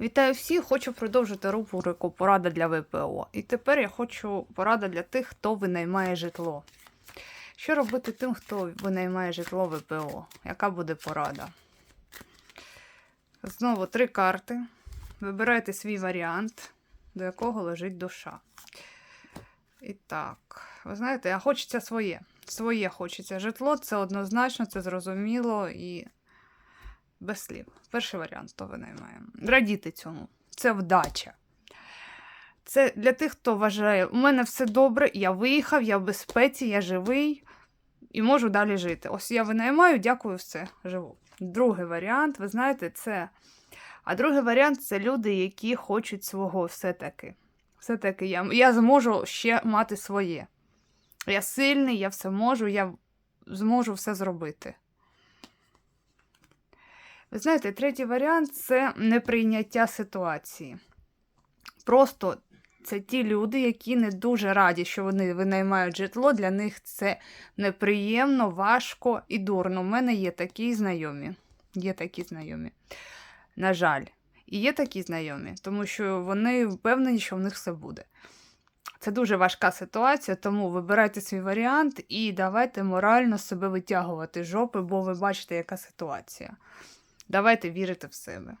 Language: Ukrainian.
Вітаю всіх! Хочу продовжити рубрику Порада для ВПО. І тепер я хочу порада для тих, хто винаймає житло. Що робити тим, хто винаймає житло ВПО? Яка буде порада? Знову три карти. Вибирайте свій варіант, до якого лежить душа. І так, ви знаєте, а хочеться своє. Своє хочеться. Житло це однозначно, це зрозуміло і без слів. Перший варіант, то винаймаємо. Радіти цьому. Це вдача. Це для тих, хто вважає, у мене все добре, я виїхав, я в безпеці, я живий і можу далі жити. Ось я винаймаю, дякую, все, живу. Другий варіант, ви знаєте, це. А другий варіант це люди, які хочуть свого все-таки. Все-таки я, я зможу ще мати своє. Я сильний, я все можу, я зможу все зробити. Ви знаєте, третій варіант це неприйняття ситуації. Просто це ті люди, які не дуже раді, що вони винаймають житло. Для них це неприємно, важко і дурно. У мене є такі знайомі. Є такі знайомі. На жаль, і є такі знайомі, тому що вони впевнені, що в них все буде. Це дуже важка ситуація, тому вибирайте свій варіант і давайте морально себе витягувати з жопи, бо ви бачите, яка ситуація. Давайте вірити в себе.